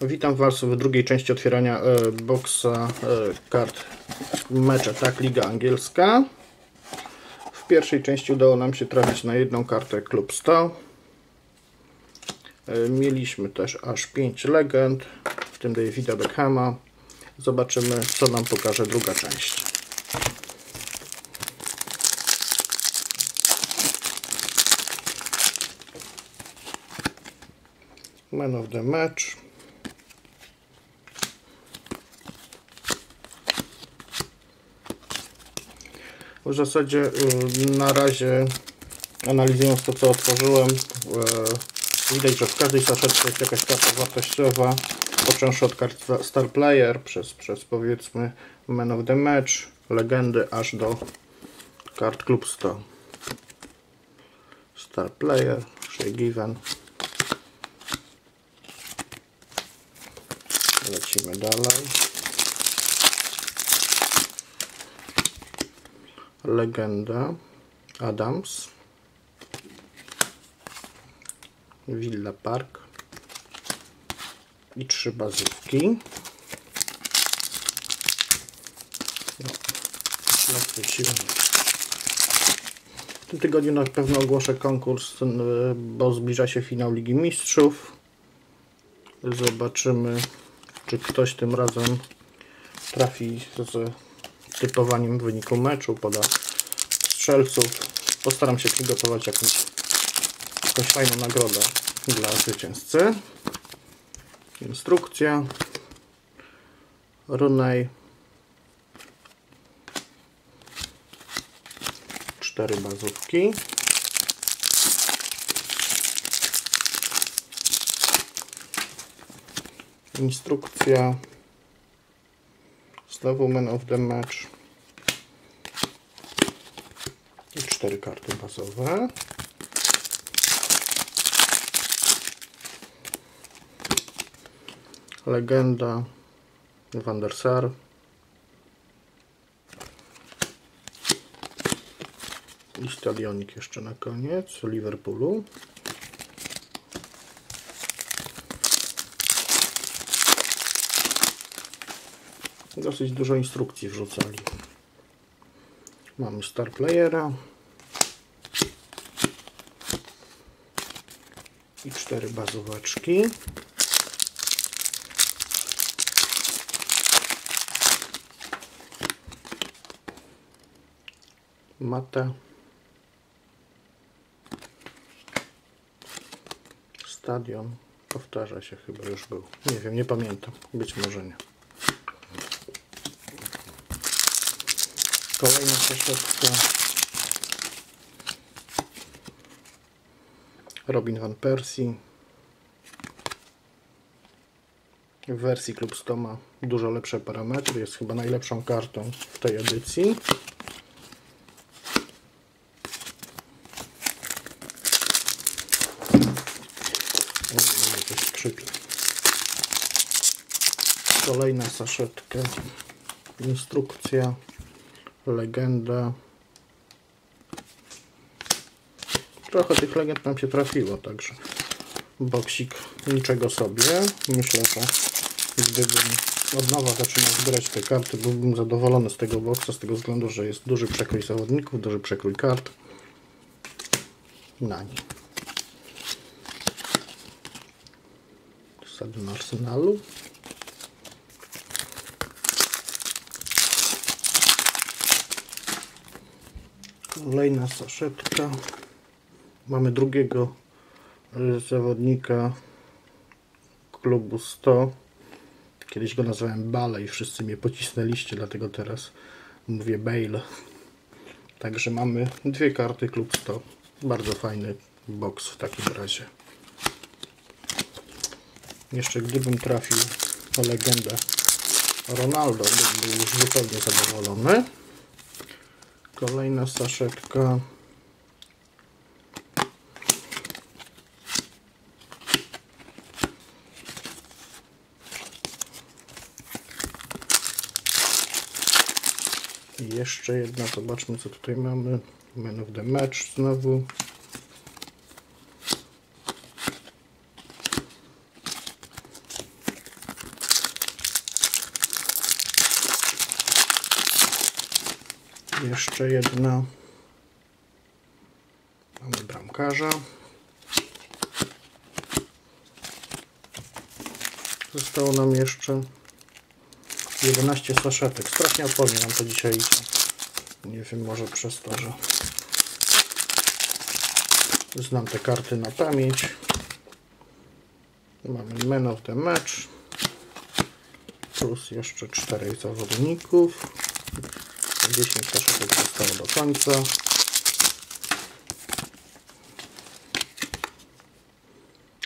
Witam Was w drugiej części otwierania e, boxa e, kart Mecze Tak Liga Angielska. W pierwszej części udało nam się trafić na jedną kartę Klub 100. E, mieliśmy też aż 5 legend, w tym Davida Beckhama. Zobaczymy, co nam pokaże druga część. Man of the match. W zasadzie y, na razie analizując to co otworzyłem y, widać, że w każdej saszetce jest jakaś karta wartościowa począwszy od kart Star Player przez, przez powiedzmy Man of the Match, legendy aż do kart Club 100 Star Player, Shea Given. Lecimy dalej legenda. Adams. Villa Park. I trzy bazówki. No, w tym tygodniu na pewno ogłoszę konkurs, bo zbliża się finał Ligi Mistrzów. Zobaczymy, czy ktoś tym razem trafi z typowaniem wyniku meczu, poda strzelców. Postaram się przygotować jakąś, jakąś fajną nagrodę dla zwycięzcy. Instrukcja. Runej. Cztery bazówki. Instrukcja. Znowu Man of the Match. I cztery karty bazowe. Legenda Van der Sar. I stadionik jeszcze na koniec Liverpoolu. Dosyć dużo instrukcji wrzucali. Mamy Star Playera. I cztery bazowaczki. Mata. Stadion. Powtarza się chyba już był. Nie wiem, nie pamiętam. Być może nie. Kolejna saszetka. Robin Van Persie. W wersji Klub Stoma dużo lepsze parametry. Jest chyba najlepszą kartą w tej edycji. Kolejna saszetka. Instrukcja. Legenda. Trochę tych legend nam się trafiło, także boksik niczego sobie. Myślę, że gdybym od nowa zaczynał zbierać te karty, byłbym zadowolony z tego boksa, z tego względu, że jest duży przekrój zawodników, duży przekrój kart na nim. Stadion Arsenalu. Kolejna saszetka. Mamy drugiego zawodnika klubu 100. Kiedyś go nazwałem Bale i wszyscy mnie pocisnęliście, dlatego teraz mówię Bale. Także mamy dwie karty klub 100. Bardzo fajny box w takim razie. Jeszcze gdybym trafił o legendę Ronaldo, bym był już zupełnie zadowolony. Kolejna saszetka. I jeszcze jedna, zobaczmy co tutaj mamy. Man of the match znowu. Jeszcze jedna. Mamy bramkarza. Zostało nam jeszcze 11 saszetek. Strasznie opowiem nam to dzisiaj. Nie wiem, może przez to, że znam te karty na pamięć. Mamy man of the match. Plus jeszcze 4 zawodników. 10 saszetek zostało do końca.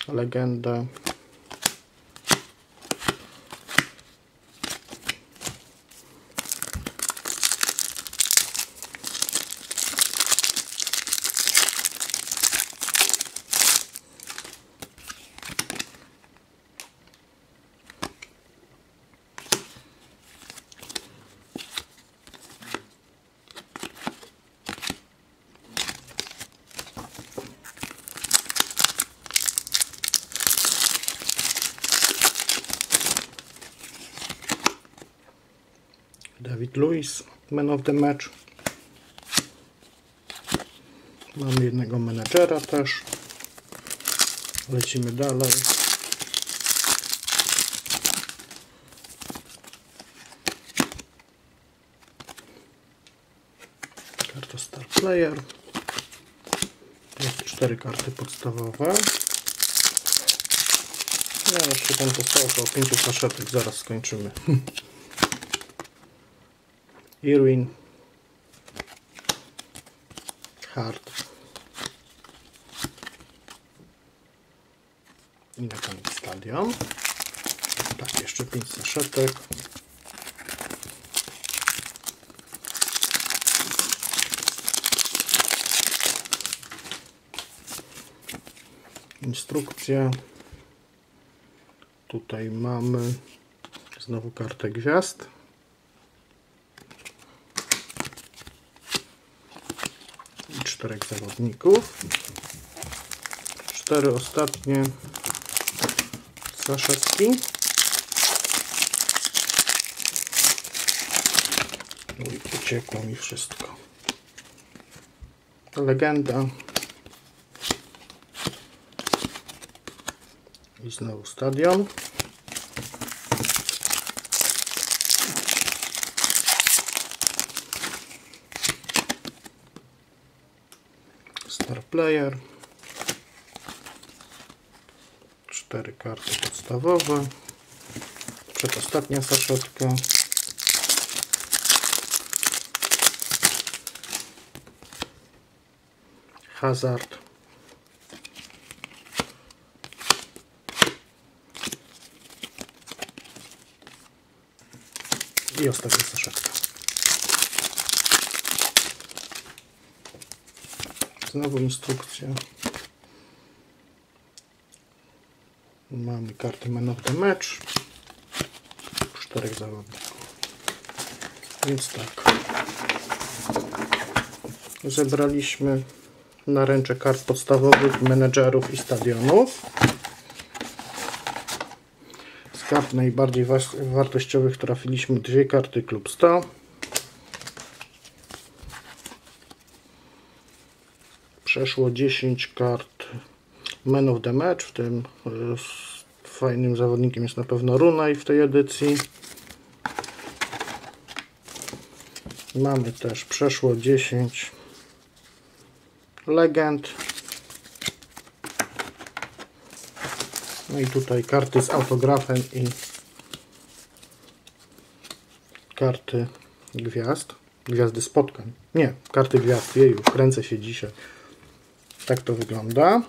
Legenda. David Lewis, man of the match. Mamy jednego menedżera też. Lecimy dalej. Karta Star Player. Jest cztery karty podstawowe. No, jeszcze tam zostało około 5 saszetek, zaraz skończymy. Irwin. Hart i na koniec stadion. Tak, jeszcze 5 saszetek. Instrukcja tutaj mamy znowu kartę gwiazd czterech zawodników. Cztery ostatnie saszetki. Uj, uciekło mi wszystko. Legenda. I znowu stadion. Star Player. Cztery karty podstawowe. Przedostatnia saszetka. Hazard. I ostatnia saszetka. Znowu instrukcja. Mamy kartę Man of the Match. Czterech zawodników. Więc tak. Zebraliśmy naręcze kart podstawowych, menedżerów i stadionów. Z kart najbardziej wartościowych trafiliśmy dwie karty Klub 100. przeszło 10 kart Man of the Match, w tym fajnym zawodnikiem jest na pewno Runaj w tej edycji. Mamy też przeszło 10 legend. No i tutaj karty z autografem i karty gwiazd. Gwiazdy spotkań. Nie, karty gwiazd. Jeju, kręcę się dzisiaj. Tak to wygląda.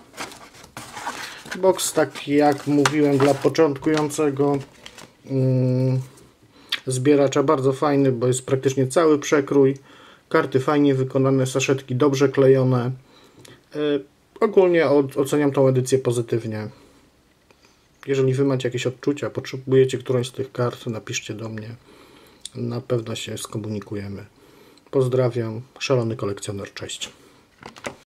Box taki jak mówiłem dla początkującego mm, zbieracza bardzo fajny, bo jest praktycznie cały przekrój. Karty fajnie wykonane, saszetki dobrze klejone. Yy, ogólnie oceniam tą edycję pozytywnie. Jeżeli Wy macie jakieś odczucia, potrzebujecie którąś z tych kart, napiszcie do mnie. Na pewno się skomunikujemy. Pozdrawiam, szalony kolekcjoner, cześć.